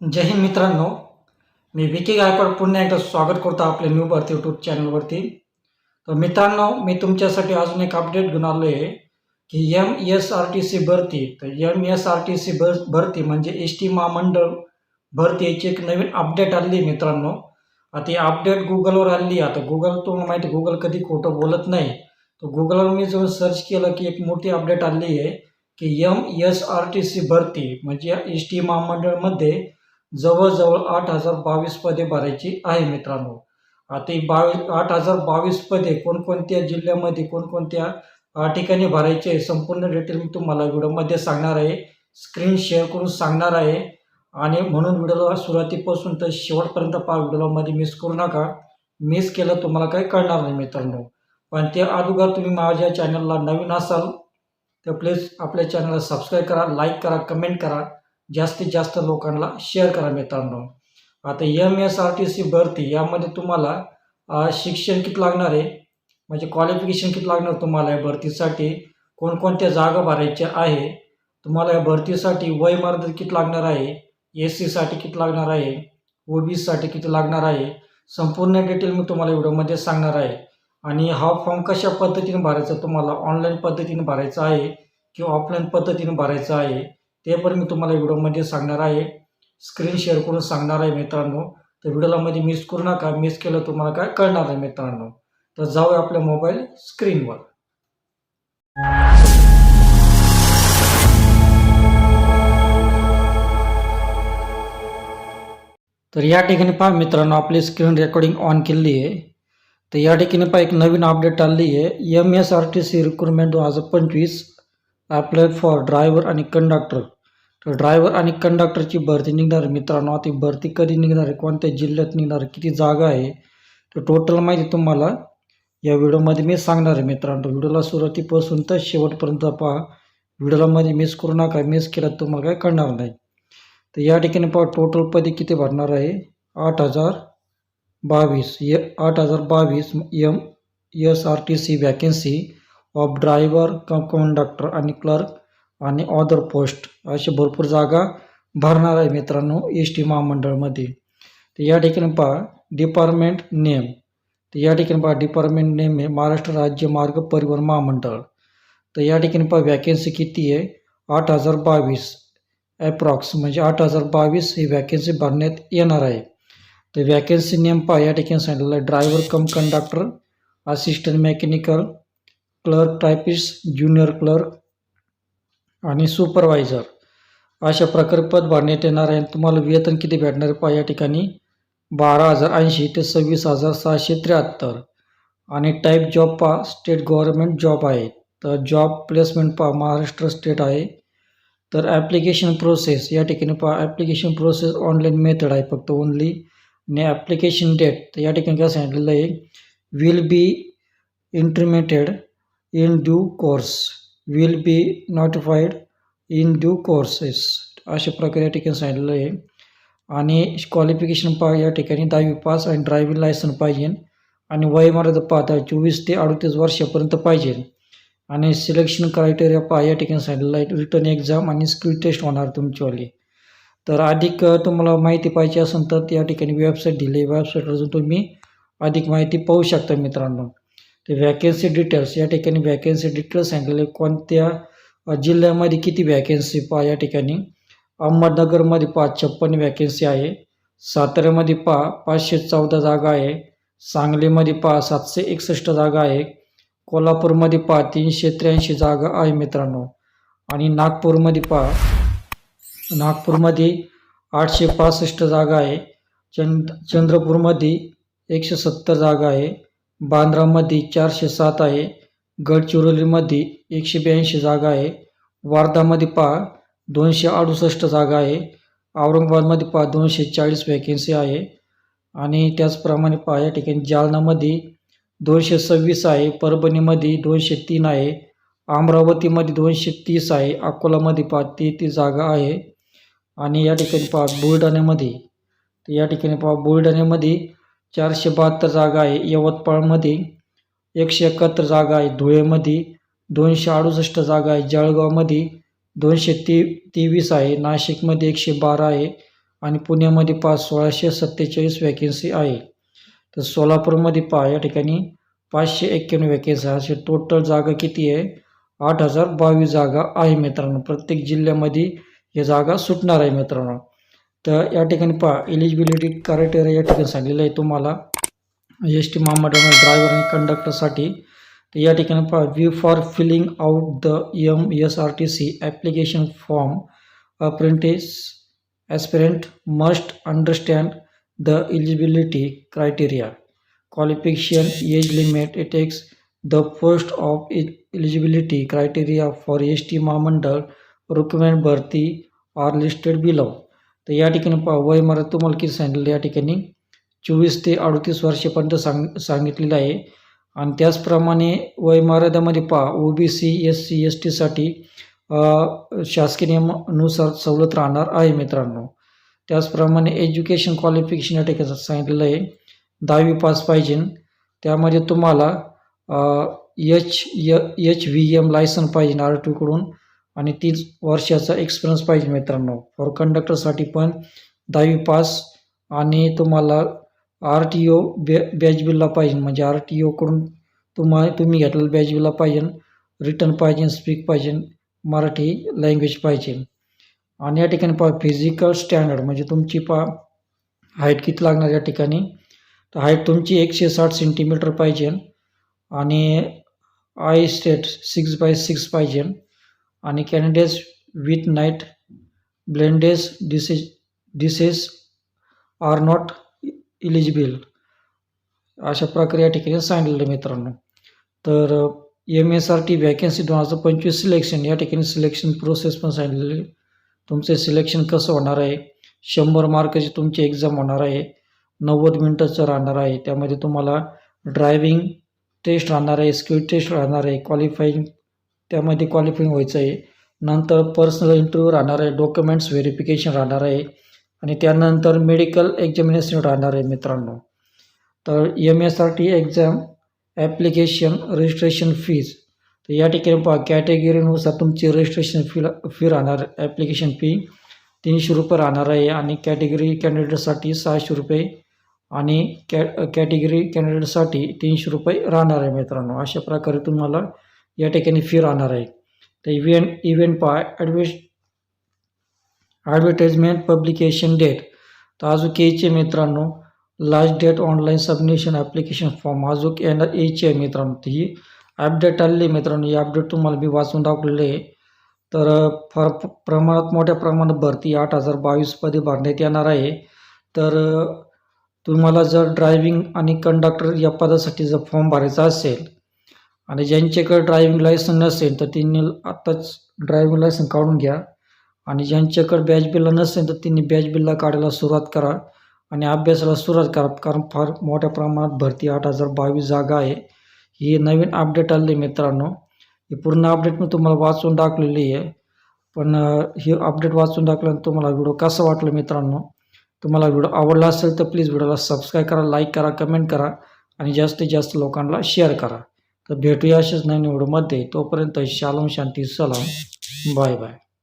जय हिंद मित्रांनो. मी विकी गायकवाड पुन्हा एकदा स्वागत करतो आपल्या न्यू भारती यूट्यूब चॅनलवरती. तर मित्रांनो मी तुमच्यासाठी अजून एक अपडेट घेऊन आलो आहे की M S R T C भरती. तर M S R T C भर भरती म्हणजे एस टी महामंडळ भरती याची एक नवीन अपडेट आली आहे मित्रांनो. आता ही अपडेट गुगलवर आली. आहे आता गुगल तुम्हाला माहिती गुगल कधी खोटं बोलत नाही. तर गुगलवर मी जेव्हा सर्च केलं की एक मोठी अपडेट आली आहे की M S R T C भरती म्हणजे एस टी महामंडळमध्ये जवळजवळ आठ हजार बावीस पदे भरायची आहे मित्रांनो. आता ही बावीस आठ हजार बावीस पदे कोणकोणत्या जिल्ह्यामध्ये कोणकोणत्या ठिकाणी भरायचे आहे संपूर्ण डिटेल मी तुम्हाला व्हिडिओमध्ये सांगणार आहे. स्क्रीन शेअर करून सांगणार आहे. आणि म्हणून व्हिडिओला सुरुवातीपासून तर शेवटपर्यंत पहा व्हिडिओमध्ये मिस करू नका. मिस केलं तुम्हाला काही कळणार नाही मित्रांनो. पण ते अगोदर तुम्ही माझ्या चॅनलला नवीन असाल तर प्लीज आपल्या चॅनलला सबस्क्राईब करा लाईक करा कमेंट करा. जास्तीत जास्त लोकांना शेअर करा मित्रांनो. आता M S R T C भरती यामध्ये तुम्हाला शिक्षण किती लागणार आहे? म्हणजे क्वालिफिकेशन किती लागणार तुम्हाला या भरतीसाठी? कोणकोणत्या जागा भरायच्या आहे? तुम्हाला या भरतीसाठी वय मर्यादा किती लागणार आहे? एस सीसाठी किती लागणार आहे? ओ बी सीसाठी किती लागणार आहे? संपूर्ण डिटेल मी तुम्हाला व्हिडिओमध्ये सांगणार आहे. आणि हा फॉर्म कशा पद्धतीने भरायचा? तुम्हाला ऑनलाईन पद्धतीने भरायचा आहे किंवा ऑफलाईन पद्धतीने भरायचा आहे? ते पण मी तुम्हाला व्हिडिओमध्ये सांगणार आहे. स्क्रीन शेअर करून सांगणार आहे मित्रांनो. तर व्हिडिओला मध्ये मिस करू नका. मिस केलं तुम्हाला काय कळणार आहे मित्रांनो. तर जाऊया आपल्या मोबाईल स्क्रीनवर तर या ठिकाणी पहा मित्रांनो आपली स्क्रीन रेकॉर्डिंग ऑन केलेली आहे. तर या ठिकाणी पहा एक नवीन अपडेट आलेली आहे. M S R T C recruitment दोन हजार पंचवीस अप्लाय फॉर ड्रायव्हर आणि कंडक्टर तर ड्रायव्हर आणि कंडक्टरची भरती निघणार. आहे मित्रांनो ती भरती कधी निघणार? आहे कोणत्या जिल्ह्यात निघणार? आहे किती जागा आहे? तर टोटल माहिती तुम्हाला या व्हिडिओमध्ये मी सांगणार आहे मित्रांनो. व्हिडिओला सुरुवातीपासून तर शेवटपर्यंत पहा. व्हिडिओला मध्ये मिस करू नका. मिस केला तर तुम्हाला काय कळणार नाही. तर या ठिकाणी पहा टोटल पदे किती भरणार आहे? आठ हजार बावीस. य आठ हजार बावीस M S R T C vacancy of driver cum conductor आणि क्लर्क आणि ऑदर पोस्ट असे भरपूर जागा भरणार आहे मित्रांनो एस टी महामंडळमध्ये. तर या ठिकाणी पहा डिपार्टमेंट नेम तर या ठिकाणी पहा डिपार्टमेंट नेम आहे महाराष्ट्र राज्य मार्ग परिवहन महामंडळ. तर या ठिकाणी पहा वॅकन्सी किती आहे? आठ हजार बावीस. ॲप्रॉक्स म्हणजे आठ हजार बावीस ही वॅकेन्सी भरण्यात येणार आहे. तर वॅकेन्सी नेम पहा या ठिकाणी सांगितलेलं आहे. Driver cum conductor assistant mechanical clerk typist junior clerk आणि सुपरवायझर अशा प्रकारे पद भरण्यात येणार आहे. तुम्हाला वेतन किती भेटणार पहा या ठिकाणी? बारा हजार ऐंशी ते सव्वीस हजार सहाशे त्र्याहत्तर. आणि टाईप जॉब पहा स्टेट गव्हर्नमेंट जॉब आहे. तर जॉब प्लेसमेंट पहा महाराष्ट्र स्टेट आहे. तर ॲप्लिकेशन प्रोसेस या ठिकाणी पहा ॲप्लिकेशन प्रोसेस ऑनलाईन मेथड आहे फक्त ओनली आणि ॲप्लिकेशन डेट तर या ठिकाणी काय सांगितलेलं आहे? Will be intimated in due course will be notified in due courses अशा प्रकारे या ठिकाणी सांगितलेलं आहे. आणि क्वालिफिकेशन पा या ठिकाणी दहावी पास आणि ड्रायव्हिंग लायसन पाहिजे. आणि वयमर्यादा पाहता चोवीस ते अडतीस वर्षापर्यंत पाहिजे. आणि सिलेक्शन क्रायटेरिया पहा या ठिकाणी सांगितलेलं आहे. रिटर्न एक्झाम आणि स्किल टेस्ट होणार तुमच्यावाली. तर अधिक तुम्हाला माहिती पाहिजे असेल तर या ठिकाणी वेबसाईट दिली आहे. वेबसाईटवर जाऊन तुम्ही अधिक माहिती पाहू शकता मित्रांनो. ते वॅकन्सी डिटेल्स या ठिकाणी व्हॅकन्सी डिटेल्स सांगितले. कोणत्या जिल्ह्यामध्ये किती व्हॅकन्सी पहा या ठिकाणी. अहमदनगरमध्ये पहा छप्पन्न व्हॅकन्सी आहे. साताऱ्यामध्ये पहा पाचशे चौदा जागा आहे. सांगलीमध्ये पहा सातशे एकसष्ट जागा आहे. कोल्हापूरमध्ये पहा तीनशे त्र्याऐंशी जागा आहे मित्रांनो. आणि नागपूरमध्ये पहा नागपूरमध्ये आठशे पासष्ट जागा आहे. चंद चंद्रपूरमध्ये एकशे सत्तर जागा आहे. बांद्रामध्ये चारशे सात आहे. गडचिरोलीमध्ये एकशे ब्याऐंशी जागा आहे. वार्धामध्ये पहा दोनशे अडुसष्ट जागा आहे. औरंगाबादमध्ये पहा दोनशे चाळीस वॅकेन्सी आहे. आणि त्याचप्रमाणे पहा या ठिकाणी जालनामध्ये दोनशे सव्वीस आहे. परभणीमध्ये दोनशे तीन आहे. अमरावतीमध्ये दोनशे तीस आहे. अकोलामध्ये पहा ती जागा आहे. आणि या ठिकाणी पहा बुलढाण्यामध्ये. तर या ठिकाणी पहा बुलढाण्यामध्ये चारशे बहात्तर जागा आहे. यवतमाळमध्ये एकशे एकाहत्तर जागा आहे. धुळेमध्ये दोनशे अडुसष्ट जागा आहे. जळगावमध्ये दोनशे ती तेवीस आहे. नाशिकमध्ये एकशे बारा आहे आणि पुण्यामध्ये पाच सोळाशे सत्तेचाळीस वॅकेन्सी आहे. तर सोलापूरमध्ये पहा या ठिकाणी पाचशे एक्क्याण्णव वॅकेन्सी असे टोटल जागा किती आहे? आठ हजार बावीस जागा आहे मित्रांनो. प्रत्येक जिल्ह्यामध्ये या जागा सुटणार आहे मित्रांनो. तर या ठिकाणी पहा एलिजिबिलिटी क्रायटेरिया या ठिकाणी सांगलेलं आहे तुम्हाला. एस टी महामंडळ ड्रायव्हर आणि कंडक्टरसाठी तर या ठिकाणी पहा view for filling out the M S R T C application form apprentice aspirant must understand the eligibility criteria qualification age limit it takes the post of e- eligibility criteria for st महामंडळ requirement भरती are listed below तर या ठिकाणी पहा वय मर्यादा तुम्हाला किती सांगितलं या ठिकाणी? चोवीस ते अडतीस वर्षापर्यंत सांग सांगितलेलं आहे. आणि त्याचप्रमाणे वय मर्यादामध्ये पहा O B C S C S टीसाठी शासकीय नियमानुसार सवलत राहणार आहे मित्रांनो. त्याचप्रमाणे एज्युकेशन क्वालिफिकेशन या ठिकाणी सांगितलेलं आहे. दहावी पास पाहिजे. त्यामध्ये तुम्हाला एच य एच व्ही एम लायसन पाहिजे आर टीकडून आणि तीच वर्षाचा एक्सपिरियन्स पाहिजे मित्रांनो. फॉर कंडक्टरसाठी पण दहावी पास आणि तुम्हाला आर टी ओ बॅ बॅच बिलला पाहिजे. म्हणजे आर टी ओकडून तुम्हा तुम्ही घेतलेलं बॅच बिलला पाहिजे रिटर्न पाहिजे स्पीक पाहिजे मराठी लँग्वेज पाहिजे. आणि या ठिकाणी पहा फिजिकल स्टँडर्ड म्हणजे तुमची पा हाईट किती लागणार या ठिकाणी? तर हाईट तुमची एकशे साठ सेंटीमीटर पाहिजे आणि I state six by six पाहिजे. आणि candidates with night blindness diseases diseases are not eligible अशा प्रकारे या ठिकाणी सांगितलेलं मित्रांनो. तर M S R T vacancy दोन हजार पंचवीस सिलेक्शन या ठिकाणी सिलेक्शन प्रोसेस पण सांगितलेली तुमचे सिलेक्शन कसं होणार आहे? शंभर मार्काची तुमची एक्झाम होणार आहे. नव्वद मिनटाचं राहणार आहे. त्यामध्ये तुम्हाला ड्रायविंग टेस्ट राहणार आहे स्किल टेस्ट राहणार आहे क्वालिफाईंग त्यामध्ये क्वालिफाईंग व्हायचं आहे. नंतर पर्सनल इंटरव्ह्यू राहणार आहे डॉक्युमेंट्स व्हेरिफिकेशन राहणार आहे. आणि त्यानंतर मेडिकल एक्झामिनेशन राहणार आहे मित्रांनो. तर M S R T exam application registration fees तर या ठिकाणी पहा कॅटेगरीनुसार तुमची रजिस्ट्रेशन फी फी राहणार ॲप्लिकेशन फी तीनशे रुपये राहणार आहे. आणि कॅटेगरी कॅन्डिडेटसाठी सहाशे रुपये आणि कॅ कॅटेगरी कॅन्डिडेटसाठी तीनशे रुपये राहणार आहे मित्रांनो. अशा प्रकारे तुम्हाला या ठिकाणी फी राहणार आहे. तर इव्हेंट इव्हेंट पा ॲडव्हेस ॲडव्हर्टाईजमेंट पब्लिकेशन डेट तर अजून यायचे मित्रांनो last date online submission application form अजून येणार यायची आहे मित्रांनो ती ही अपडेट आलेली आहे मित्रांनो. ही अपडेट तुम्हाला मी वाचून दाखवलेली आहे. तर फार प्रमाणात मोठ्या प्रमाणात भरती आठ हजार बावीसमध्ये भरण्यात येणार आहे. तर तुम्हाला जर ड्रायव्हिंग आणि कंडक्टर या पदासाठी जर फॉर्म भरायचा असेल आणि ज्यांच्याकडे ड्रायव्हिंग लायसन नसेल तर त्यांनी आत्ताच ड्रायव्हिंग लायसन काढून घ्या. आणि ज्यांच्याकडे बॅच बिलला नसेल तर त्यांनी बॅच बिलला काढायला सुरुवात करा आणि अभ्यासाला सुरुवात करा. कारण फार मोठ्या प्रमाणात भरती आठ हजार बावीस जागा आहे. ही नवीन अपडेट आलेली आहे मित्रांनो. ही पूर्ण अपडेट मी तुम्हाला वाचून दाखलेली आहे. पण ही अपडेट वाचून दाखल्यानंतर तुम्हाला व्हिडिओ कसा वाटला मित्रांनो? तुम्हाला व्हिडिओ आवडला असेल तर प्लीज व्हिडिओला सबस्क्राईब करा लाईक करा कमेंट करा आणि जास्तीत जास्त लोकांना शेअर करा. तर भेटूया अशाच नवीन व्हिडिओमध्ये तोपर्यंत शालम शांती सलाम. Bye bye.